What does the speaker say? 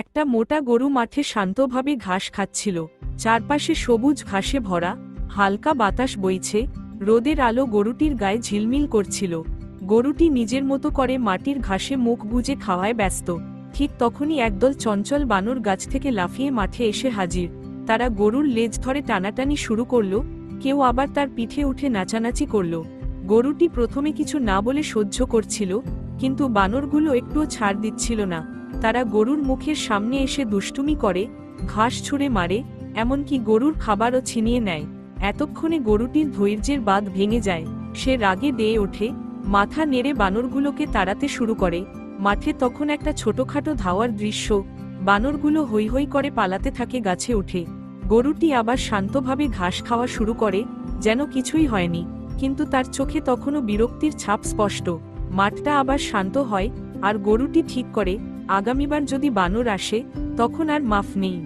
একটা মোটা গরু মাঠে শান্তভাবে ঘাস খাচ্ছিল। চারপাশে সবুজ ঘাসে ভরা, হালকা বাতাস বইছে, রোদের আলো গরুটির গায়ে ঝিলমিল করছিল। গরুটি নিজের মতো করে মাটির ঘাসে মুখ বুজে খাওয়ায় ব্যস্ত। ঠিক তখনই একদল চঞ্চল বানর গাছ থেকে লাফিয়ে মাঠে এসে হাজির। তারা গরুর লেজ ধরে টানাটানি শুরু করল, কেউ আবার তার পিঠে উঠে নাচানাচি করল। গরুটি প্রথমে কিছু না বলে সহ্য করছিল, কিন্তু বানরগুলো একটুও ছাড় দিচ্ছিল না। তারা গরুর মুখের সামনে এসে দুষ্টুমি করে, ঘাস ছুঁড়ে মারে, এমনকি গরুর খাবারও ছিনিয়ে নেয়। এতক্ষণে গরুটির ধৈর্যের বাঁধ ভেঙে যায়। সে রাগে দেয়ে ওঠে, মাথা নেড়ে বানরগুলোকে তাড়াতে শুরু করে। মাঠে তখন একটা ছোটখাটো ধাওয়ার দৃশ্য, বানরগুলো হৈ হৈ করে পালাতে থাকে গাছে উঠে গরুটি আবার শান্তভাবে ঘাস খাওয়া শুরু করে, যেন কিছুই হয়নি, কিন্তু তার চোখে তখনও বিরক্তির ছাপ স্পষ্ট। মাঠটা আবার শান্ত হয়, আর গরুটি ঠিক করে আগামীবার যদি বানর আসে তখন আর মাফ নেই।